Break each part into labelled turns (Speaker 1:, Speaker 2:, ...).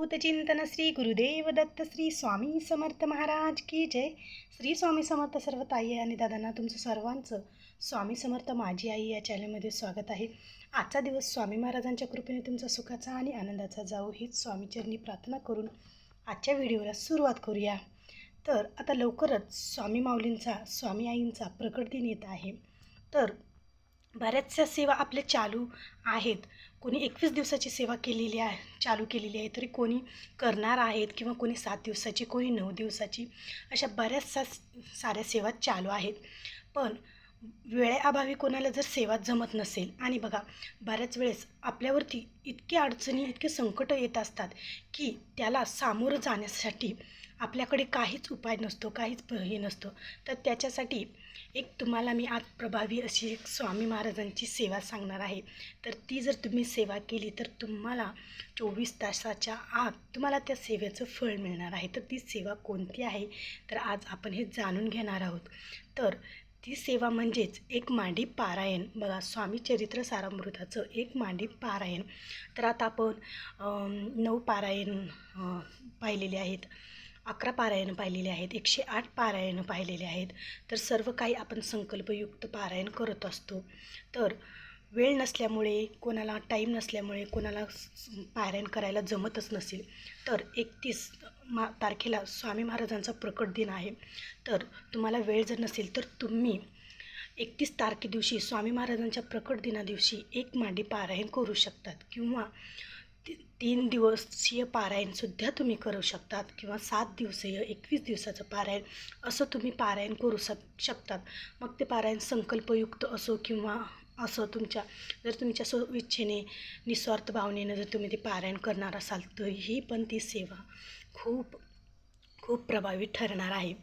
Speaker 1: भूतचिंतन श्री गुरुदेव दत्त श्री स्वामी समर्थ महाराज की जय. श्री स्वामी समर्थ सर्व ताई आणि दादांना तुमचं सर्वांचं स्वामी समर्थ माझी आई या चॅनलमध्ये स्वागत आहे. आजचा दिवस स्वामी महाराजांच्या कृपेने तुमचा सुखाचा आणि आनंदाचा जाऊ हीच स्वामीचरणी प्रार्थना करून आजच्या व्हिडिओला सुरुवात करूया. तर आता लवकरच स्वामी माऊलींचा स्वामी आईंचा प्रकट दिन येत आहे. तर बऱ्याचशा सेवा आपल्या चालू आहेत. कोणी एकवीस दिवसाची सेवा केलेली आहे चालू केलेली आहे तरी कोणी करणार आहेत किंवा कोणी सात दिवसाची कोणी नऊ दिवसाची अशा बऱ्याचशा साऱ्या सेवा चालू आहेत. पण वेळेअभावी कोणाला जर सेवा जमत नसेल आणि बघा बऱ्याच वेळेस आपल्यावरती इतके अडचणी इतके संकट येत असतात की त्याला सामोरं जाण्यासाठी आपल्याकडे काहीच उपाय नसतो काहीच हे नसतो. तर त्याच्यासाठी एक तुम्हाला मी आज प्रभावी अशी एक स्वामी महाराजांची सेवा सांगणार आहे. तर ती जर तुम्ही सेवा केली तर तुम्हाला चोवीस तासाच्या आत तुम्हाला त्या सेवेचं फळ मिळणार आहे. तर ती सेवा कोणती आहे? तर आज आपण हे जाणून घेणार आहोत. तर ती सेवा म्हणजेच एक मांडी पारायण. बघा स्वामी चरित्र सारामृताचं एक मांडी पारायण. तर आता आपण नऊ पारायण पाहिलेले आहेत. अकरा पारायणं पाहिलेली आहेत एकशे आठ पारायणं पाहिलेले आहेत. तर सर्व काही आपण संकल्पयुक्त पारायण करत असतो. तर वेळ नसल्यामुळे कोणाला टाईम नसल्यामुळे कोणाला पारायण करायला जमतच नसेल. तर एकतीस मा तारखेला स्वामी महाराजांचा प्रकट दिन आहे. तर तुम्हाला वेळ जर नसेल तर तुम्ही एकतीस तारखे दिवशी स्वामी महाराजांच्या प्रकट दिनादिवशी एक मांडी पारायण करू शकतात. किंवा ती- तीन दिवसीय पारायणसुद्धा तुम्ही करू शकतात किंवा सात दिवसीय एकवीस दिवसाचं पारायण असं तुम्ही पारायण करू शक शकतात. मग ते पारायण संकल्पयुक्त असो किंवा असं तुमच्या जर तुमच्या स्व इच्छेने निस्वार्थ भावनेनं जर तुम्ही ते पारायण करणार असाल तर ही पण ती सेवा खूप खूप प्रभावी ठरणार आहे.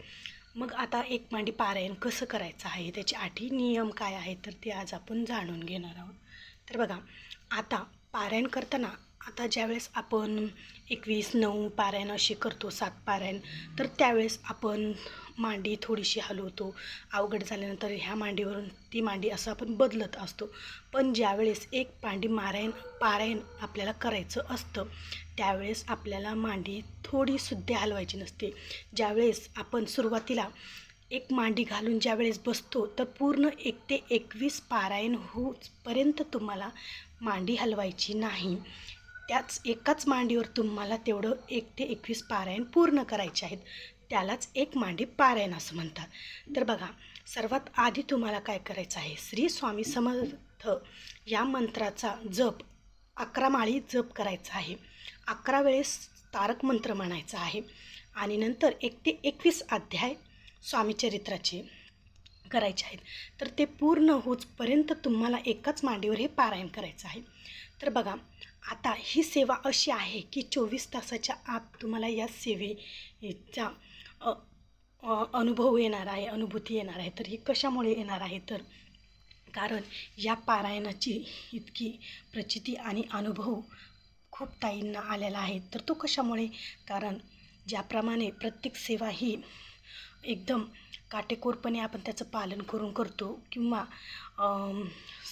Speaker 1: मग आता एक मांडी पारायण कसं करायचं आहे? त्याचे आठी नियम काय आहेत? तर ते आज आपण जाणून घेणार आहोत. तर बघा आता पारायण करताना आता ज्यावेळेस आपण एकवीस नऊ पारायण अशी करतो सात पारायण तर त्यावेळेस आपण मांडी थोडीशी हलवतो. अवघड झाल्यानंतर ह्या मांडीवरून ती मांडी असं आपण बदलत असतो. पण ज्यावेळेस एक मांडी मारायण पारायण आपल्याला करायचं असतं त्यावेळेस आपल्याला मांडी थोडीसुद्धा हलवायची नसते. ज्यावेळेस आपण सुरुवातीला एक मांडी घालून ज्यावेळेस बसतो तर पूर्ण एक ते एकवीस पारायण होऊपर्यंत तुम्हाला मांडी हलवायची नाही. त्याच एकाच मांडीवर तुम्हाला तेवढं एक ते एकवीस पारायण पूर्ण करायचे आहेत. त्यालाच एक मांडी पारायण असं म्हणतात. तर बघा सर्वात आधी तुम्हाला काय करायचं आहे? श्री स्वामी समर्थ या मंत्राचा जप अकरा माळी जप करायचा आहे. अकरा वेळेस तारक मंत्र म्हणायचा आहे. आणि नंतर एक ते एकवीस अध्याय स्वामीचरित्राचे करायचे आहेत. तर ते पूर्ण होचपर्यंत तुम्हाला एकाच मांडीवर हे पारायण करायचं आहे. तर बघा आता ही सेवा अशी आहे की चोवीस तासाच्या आत तुम्हाला या सेवेचा अनुभव येणार आहे अनुभूती येणार आहे. तर ही कशामुळे येणार आहे? तर कारण या पारायणाची इतकी प्रचिती आणि अनुभव खूप ताईंना आलेला आहे. तर तो कशामुळे? कारण ज्याप्रमाणे प्रत्येक सेवा ही एकदम काटेकोरपणे आपण त्याचं पालन करून करतो किंवा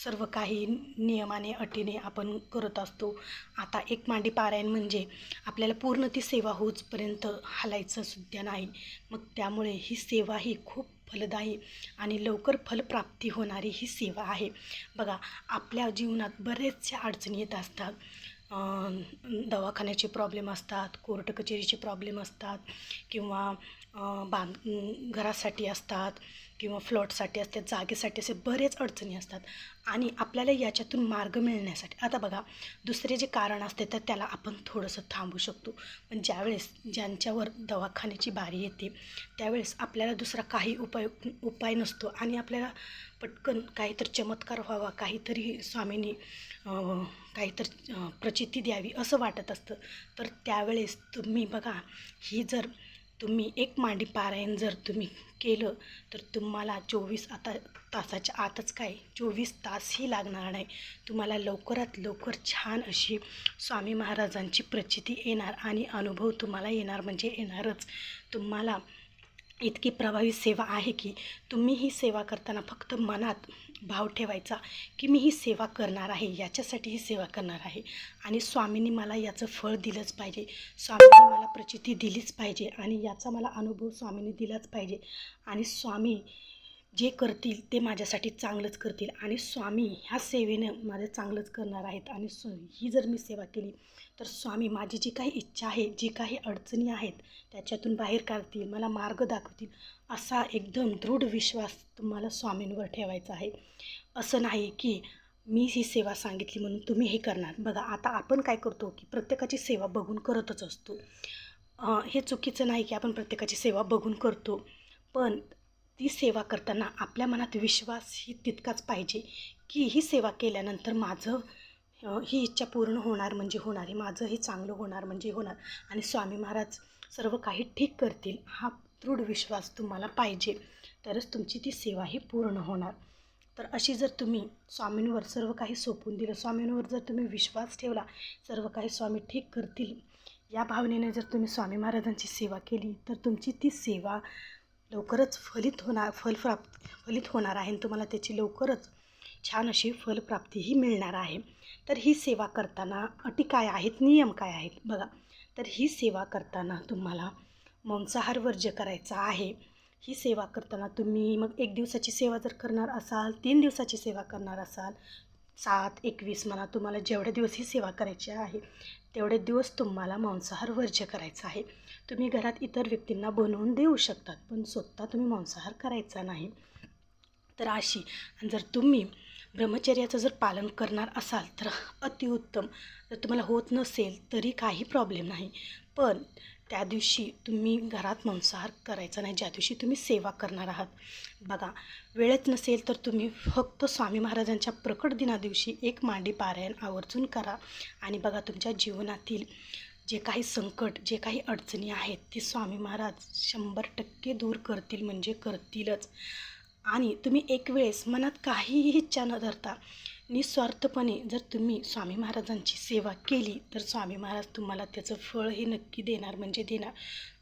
Speaker 1: सर्व काही नियमाने अटीने आपण करत असतो. आता एक मांडी पारायण म्हणजे आपल्याला पूर्ण ती सेवा होचपर्यंत हालायचं सुद्धा नाही. मग त्यामुळे ही सेवा ही खूप फलदायी आणि लवकर फलप्राप्ती होणारी ही सेवा आहे. बघा आपल्या जीवनात बरेचशा अडचणी येत असतात. दवाखान्याचे प्रॉब्लेम असतात कोर्ट कचेरीचे प्रॉब्लेम असतात किंवा बांध घरासाठी असतात किंवा फ्लॉटसाठी असतात जागेसाठी असे बरेच अडचणी असतात. आणि आपल्याला याच्यातून मार्ग मिळण्यासाठी आता बघा दुसरे जे कारण असते तर त्याला आपण थोडंसं थांबू शकतो. पण ज्यावेळेस ज्यांच्यावर दवाखान्याची बारी येते त्यावेळेस आपल्याला दुसरा काही उपाय उपाय नसतो. आणि आपल्याला पटकन काहीतरी चमत्कार व्हावा काहीतरी स्वामींनी काहीतर प्रचिती द्यावी असं वाटत असतं. तर त्यावेळेस तुम्ही बघा ही जर तुम्ही एक मांडी पारायण जर तुम्ही केलं तर तुम्हाला चोवीस आता तासाच्या आतच काय चोवीस तासही लागणार नाही. तुम्हाला लवकरात लवकर छान अशी स्वामी महाराजांची प्रचिती येणार आणि अनुभव तुम्हाला येणार म्हणजे येणारच. तुम्हाला इतकी प्रभावी सेवा आहे की तुम्ही ही सेवा करताना फक्त मनात भाव ठेवायचा की मी ही सेवा करणार आहे याच्यासाठी ही सेवा करणार आहे. आणि स्वामींनी मला याचं फळ दिलंच पाहिजे. स्वामींनी मला प्रचिती दिलीच पाहिजे आणि याचा मला अनुभव स्वामींनी दिलाच पाहिजे. आणि स्वामी जे करतील ते माझ्यासाठी चांगलंच करतील आणि स्वामी ह्या सेवेनं माझं चांगलंच करणार आहेत आणि स्व ही जर मी सेवा केली तर स्वामी माझी जी काही इच्छा आहे जी काही अडचणी आहेत त्याच्यातून बाहेर काढतील मला मार्ग दाखवतील असा एकदम दृढ विश्वास तुम्हाला स्वामींवर ठेवायचा आहे. असं नाही की मी ही सेवा सांगितली म्हणून तुम्ही हे करणार. बघा आता आपण काय करतो की प्रत्येकाची सेवा बघून करतच असतो. हे चुकीचं नाही की आपण प्रत्येकाची सेवा बघून करतो. पण ती सेवा करताना आपल्या मनात विश्वास ही तितकाच पाहिजे की ही सेवा केल्यानंतर माझं ही इच्छा पूर्ण होणार म्हणजे होणार आहे माझं हे चांगलं होणार म्हणजे होणार. आणि स्वामी महाराज सर्व काही ठीक करतील हा दृढ विश्वास तुम्हाला पाहिजे. तरच तुमची ती सेवा ही पूर्ण होणार. तर अशी जर तुम्ही स्वामींवर सर्व काही सोपून दिलं स्वामींवर जर तुम्ही विश्वास ठेवला सर्व काही स्वामी ठीक करतील या भावनेने जर तुम्ही स्वामी महाराजांची सेवा केली तर तुमची ती सेवा लवकरच फलित होणार फलप्राप्त फलित होणार आहे आणि तुम्हाला त्याची लवकरच छान अशी फलप्राप्तीही मिळणार आहे. तर ही सेवा करताना अटी काय आहेत? नियम काय आहेत? बघा. तर ही सेवा करताना तुम्हाला मांसाहार वर्ज्य करायचा आहे. ही सेवा करताना तुम्ही मग एक दिवसाची सेवा जर करणार असाल तीन दिवसाची सेवा करणार असाल सात एकवीस म्हणा तुम्हाला जेवढे दिवस ही सेवा करायची आहे तेवढे दिवस तुम्हाला मांसाहार वर्ज्य करायचा आहे. तुम्ही घरात इतर व्यक्तींना बनवून देऊ शकतात पण स्वतः तुम्ही मांसाहार करायचा नाही. तर अशी आणि जर तुम्ही ब्रह्मचर्याचं जर पालन करणार असाल तर अतिउत्तम जर तुम्हाला होत नसेल तरी काही प्रॉब्लेम नाही. पण त्या दिवशी तुम्ही घरात मांसाहार करायचा नाही ज्या दिवशी तुम्ही सेवा करणार आहात. बघा वेळच नसेल तर तुम्ही फक्त स्वामी महाराजांच्या प्रकट दिना दिवशी एक मांडी पारायण आवर्जून करा. आणि बघा तुमच्या जीवनातील जे काही संकट जे काही अडचणी आहेत ते स्वामी महाराज शंभर टक्के दूर करतील म्हणजे करतीलच. आणि तुम्ही एक वेळेस मनात काहीही इच्छा न धरता निस्वार्थपणे जर तुम्ही स्वामी महाराजांची सेवा केली तर स्वामी महाराज तुम्हाला त्याचं फळ हे नक्की देणार म्हणजे देणार.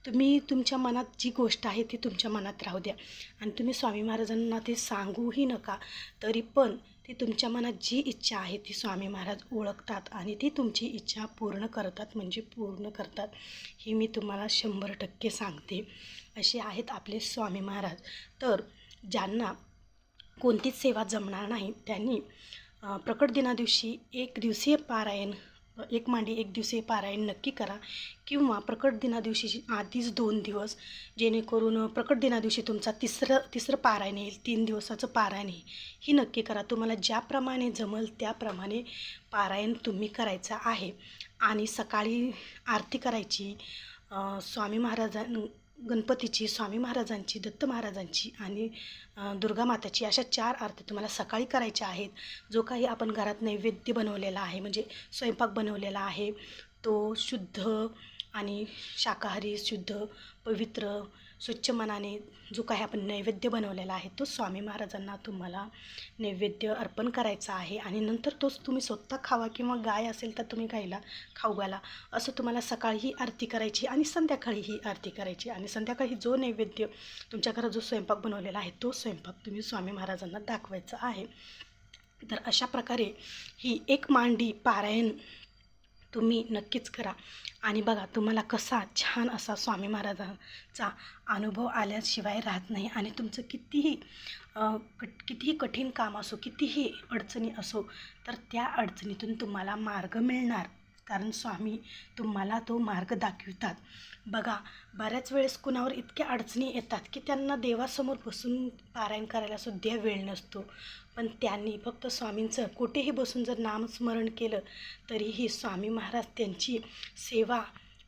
Speaker 1: तुम्ही तुमच्या मनात जी गोष्ट आहे ती तुमच्या मनात राहू द्या. आणि तुम्ही स्वामी महाराजांना ते सांगूही नका तरी पण ती तुमच्या मनात जी इच्छा आहे ती स्वामी महाराज ओळखतात आणि ती तुमची इच्छा पूर्ण करतात म्हणजे पूर्ण करतात. हे मी तुम्हाला शंभर टक्के सांगते. असे आहेत आपले स्वामी महाराज. तर ज्यांना कोणतीच सेवा जमणार नाही त्यांनी प्रकट दिनादिवशी एक दिवसीय पारायण एक मांडी एक दिवसीय पारायण नक्की करा किंवा प्रकट दिनादिवशी आधीच दोन दिवस जेणेकरून प्रकट दिनादिवशी तुमचा तिसरं तिसरं पारायण येईल तीन दिवसाचं पारायण येईल. ही नक्की करा. तुम्हाला ज्याप्रमाणे जमल त्याप्रमाणे पारायण तुम्ही करायचं आहे. आणि सकाळी आरती करायची स्वामी महाराजां गणपतीची स्वामी महाराजांची दत्त महाराजांची आणि दुर्गा माताची अशा चार आरती तुम्हाला सकाळी करायच्या आहेत. जो काही आपण घरात नैवेद्य बनवलेला आहे म्हणजे स्वयंपाक बनवलेला आहे तो शुद्ध आणि शाकाहारी शुद्ध पवित्र स्वच्छ मनाने जो काही आपण नैवेद्य बनवलेला आहे तो स्वामी महाराजांना तुम्हाला नैवेद्य अर्पण करायचा आहे आणि नंतर तोच तुम्ही स्वतः खावा किंवा गाय असेल तर तुम्ही गायला खाऊ घाला असं तुम्हाला सकाळी ही आरती करायची आणि संध्याकाळी ही आरती करायची. आणि संध्याकाळी जो नैवेद्य तुमच्या घरात जो स्वयंपाक बनवलेला आहे तो स्वयंपाक तुम्ही स्वामी महाराजांना दाखवायचा आहे. तर अशा प्रकारे ही एक मांडी पारायण तुम्ही नक्कीच करा. आणि बघा तुम्हाला कसा छान असा स्वामी महाराजांचा अनुभव आल्याशिवाय राहत नाही आणि तुमचं कितीही कट कितीही कठीण काम असो कितीही अडचणी असो तर त्या अडचणीतून तुम्हाला मार्ग मिळणार. कारण स्वामी तुम्हाला तो मार्ग दाखवितात. बघा बऱ्याच वेळेस कुणावर इतक्या अडचणी येतात की त्यांना देवासमोर बसून पारायण करायला सुद्धा वेळ नसतो. पण त्यांनी फक्त स्वामींचं कुठेही बसून जर नामस्मरण केलं तरीही स्वामी महाराज त्यांची सेवा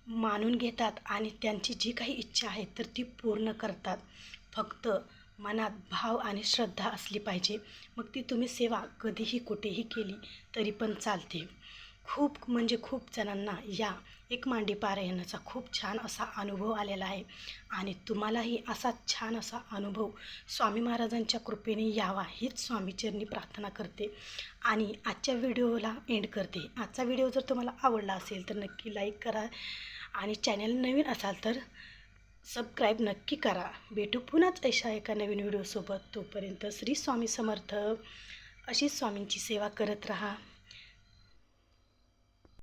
Speaker 1: मानून घेतात आणि त्यांची जी काही इच्छा आहे तर ती पूर्ण करतात. फक्त मनात भाव आणि श्रद्धा असली पाहिजे. मग ती तुम्ही सेवा कधीही कुठेही केली तरी पण चालते. खूप म्हणजे खूप जणांना या एक मांडी पारायणाचा खूप छान असा अनुभव आलेला आहे. आणि तुम्हालाही असा छान असा अनुभव स्वामी महाराजांच्या कृपेने यावा हीच स्वामीचरणी प्रार्थना करते. आणि आजच्या व्हिडिओला एंड करते. आजचा व्हिडिओ जर तुम्हाला आवडला असेल तर नक्की लाईक करा. आणि चॅनल नवीन असाल तर सबस्क्राईब नक्की करा. भेटू पुन्हाच अशा एका नवीन व्हिडिओसोबत. तोपर्यंत श्री स्वामी समर्थ. अशी स्वामींची सेवा करत राहा.